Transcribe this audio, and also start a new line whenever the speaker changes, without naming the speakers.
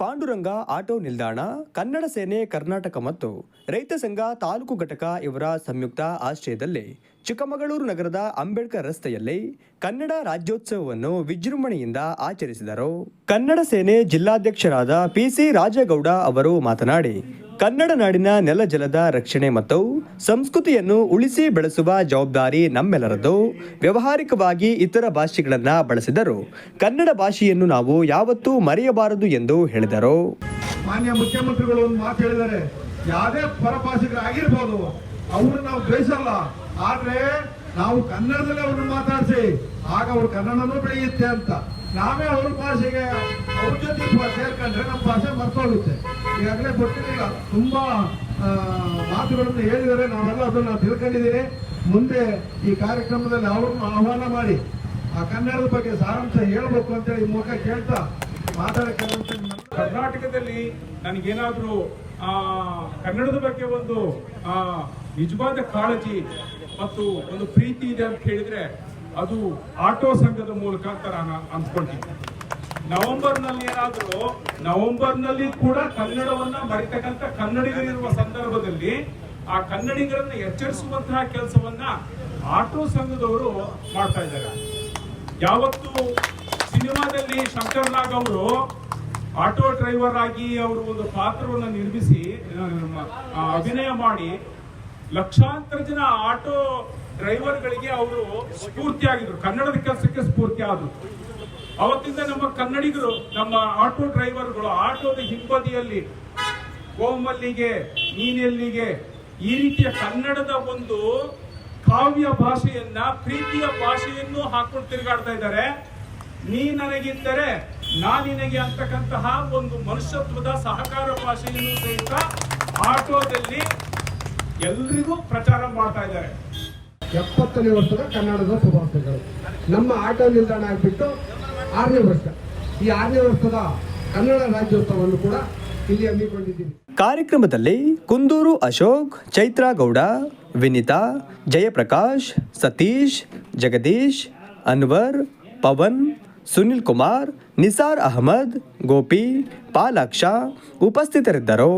Panduranga auto ನಿಲ್ದಾಣ, ಕನ್ನಡ ಸೇನೆ, ಕರ್ನಾಟಕ ಮತ್ತು ರೈತ ಸಂಘ ತಾಲೂಕು ಘಟಕ ಇವರ ಸಂಯುಕ್ತ ಆಶ್ರಯದಲ್ಲಿ ಚಿಕ್ಕಮಗಳೂರು ನಗರದ ಅಂಬೇಡ್ಕರ್ ರಸ್ತೆಯಲ್ಲಿ ಕನ್ನಡ ರಾಜ್ಯೋತ್ಸವವನ್ನು ವಿಜೃಂಭಣೆಯಿಂದ ಆಚರಿಸಿದರು. ಕನ್ನಡ ಸೇನೆ ಜಿಲ್ಲಾಧ್ಯಕ್ಷರಾದ ಪಿಸಿ ರಾಜಗೌಡ ಅವರು ಮಾತನಾಡಿ ಕನ್ನಡ ನಾಡಿನ ನೆಲ ಜಲದ ರಕ್ಷಣೆ ಮತ್ತು ಸಂಸ್ಕೃತಿಯನ್ನು ಉಳಿಸಿ ಬೆಳೆಸುವ ಜವಾಬ್ದಾರಿ ನಮ್ಮೆಲ್ಲರದ್ದು. ವ್ಯಾವಹಾರಿಕವಾಗಿ ಇತರ ಭಾಷೆಗಳನ್ನು ಬಳಸಿದರು ಕನ್ನಡ ಭಾಷೆಯನ್ನು ನಾವು ಯಾವತ್ತೂ ಮರೆಯಬಾರದು ಎಂದು ಹೇಳಿದರು.
ಮಾನ್ಯ ಮುಖ್ಯಮಂತ್ರಿಗಳು ಒಂದು ಮಾತು ಹೇಳಿದ್ದಾರೆ. ಯಾವುದೇ ಪರಭಾಷಿಕರಾಗಿರ್ಬೋದು ಅವರು ನಾವು ದ್ವೇಷಲ್ಲ ಆದ್ರೆ ನಾವು ಕನ್ನಡದಲ್ಲಿ ಅವ್ರನ್ನ ಮಾತಾಡಿಸಿ, ಆಗ ಅವ್ರ ಕನ್ನಡನೂ ಬೆಳೆಯುತ್ತೆ ಅಂತ. ನಾವೇ ಅವ್ರ ಭಾಷೆಗೆ ಅವ್ರ ಜೊತೆ ಸೇರ್ಕೊಂಡ್ರೆ ನಮ್ಮ ಭಾಷೆ ಮರ್ತೋಗುತ್ತೆ. ಈಗಾಗಲೇ ಗೊತ್ತಿರಲಿಲ್ಲ. ತುಂಬಾ ಮಾತುಗಳನ್ನು ಹೇಳಿದರೆ ನಾವೆಲ್ಲ ಅದನ್ನ ತಿಳ್ಕೊಂಡಿದ್ದೀರಿ. ಮುಂದೆ ಈ ಕಾರ್ಯಕ್ರಮದಲ್ಲಿ ಅವ್ರನ್ನ ಆಹ್ವಾನ ಮಾಡಿ. ಆ ಕನ್ನಡದ ಬಗ್ಗೆ ಸಾರಾಂಶ ಹೇಳ್ಬೇಕು ಅಂತೇಳಿ ಈ ಮೂಲಕ ಕೇಳ್ತಾ ಮಾತಾಡಕ್ಕೆ
ಕರ್ನಾಟಕದಲ್ಲಿ ನನಗೇನಾದರೂ, ಆ, ಕನ್ನಡದ ಬಗ್ಗೆ ಒಂದು, ಆ, ನಿಜವಾದ ಕಾಳಜಿ ಮತ್ತು ಒಂದು ಪ್ರೀತಿ ಇದೆ ಅಂತ ಹೇಳಿದ್ರೆ ಅದು ಆಟೋ ಸಂಘದ ಮೂಲಕ ಅಂತ ನಾನು ನವೆಂಬರ್ ಏನಾದರೂ, ನವೆಂಬರ್ನಲ್ಲಿ ನವೆಂಬರ್ನಲ್ಲಿ ಕೂಡ ಕನ್ನಡವನ್ನ ಮರಿತಕ್ಕಂತ ಕನ್ನಡಿಗರಿರುವ ಸಂದರ್ಭದಲ್ಲಿ ಆ ಕನ್ನಡಿಗರನ್ನ ಎಚ್ಚರಿಸುವಂತಹ ಕೆಲಸವನ್ನ ಆಟೋ ಸಂಘದವರು ಮಾಡ್ತಾ ಇದ್ದಾರೆ. ಯಾವತ್ತು ಸಿನಿಮಾದಲ್ಲಿ ಶಂಕರ್ ನಾಗ್ ಅವರು ಆಟೋ ಡ್ರೈವರ್ ಆಗಿ ಅವರು ಒಂದು ಪಾತ್ರವನ್ನು ನಿರ್ಮಿಸಿ ಅಭಿನಯ ಮಾಡಿ ಲಕ್ಷಾಂತರ ಜನ ಆಟೋ ಡ್ರೈವರ್ಗಳಿಗೆ ಅವರು ಸ್ಫೂರ್ತಿಯಾಗಿದ್ರು. ಕನ್ನಡದ ಕೆಲಸಕ್ಕೆ ಸ್ಫೂರ್ತಿ ಆದ್ರು ಅವತ್ತಿಂದ ನಮ್ಮ ಕನ್ನಡಿಗರು, ನಮ್ಮ ಆಟೋ ಡ್ರೈವರ್ಗಳು ಆಟೋದ ಹಿಂಬದಿಯಲ್ಲಿ ಕೋಮಲ್ಲಿಗೆ ನೀನೆಲ್ಲಿಗೆ ಈ ರೀತಿಯ ಕನ್ನಡದ ಒಂದು ಕಾವ್ಯ ಭಾಷೆಯನ್ನ, ಪ್ರೀತಿಯ ಭಾಷೆಯನ್ನು ಹಾಕೊಂಡು ತಿರುಗಾಡ್ತಾ ಇದ್ದಾರೆ. ನೀ ನನಗಿದ್ದರೆ ನಾ ನಿನಗೆ ಅಂತಕ್ಕಂತಹ ಒಂದು ಮನುಷ್ಯತ್ವದ ಸಹಕಾರ ಭಾಷೆಯನ್ನು ಸಹಿತ ಆಟೋದಲ್ಲಿ ಎಲ್ರಿಗೂ ಪ್ರಚಾರ ಮಾಡ್ತಾ ಇದ್ದಾರೆ.
ಎಪ್ಪತ್ತನೇ ವರ್ಷದ ಕನ್ನಡದ ಶುಭಾಶಯಗಳು. ನಮ್ಮ ಆಟೋ ನಿಲ್ದಾಣ ಆಗಿಬಿಟ್ಟು ಆರನೇ ವರ್ಷ. ಈ ಆರನೇ ವರ್ಷದ ಕನ್ನಡ ರಾಜ್ಯೋತ್ಸವವನ್ನು ಕೂಡ ಇಲ್ಲಿ ಹಮ್ಮಿಕೊಂಡಿದ್ದೀವಿ.
ಕಾರ್ಯಕ್ರಮದಲ್ಲಿ ಕುಂದೂರು ಅಶೋಕ್ ಚೈತ್ರಾ ಗೌಡ ವಿನಿತಾ, ಜಯಪ್ರಕಾಶ್, ಸತೀಶ್, ಜಗದೀಶ್, ಅನ್ವರ್, ಪವನ್, ಸುನಿಲ್ ಕುಮಾರ್, ನಿಸಾರ್ ಅಹಮದ್, ಗೋಪಿ, ಪಾಲಾಕ್ಷ ಉಪಸ್ಥಿತರಿದ್ದರು.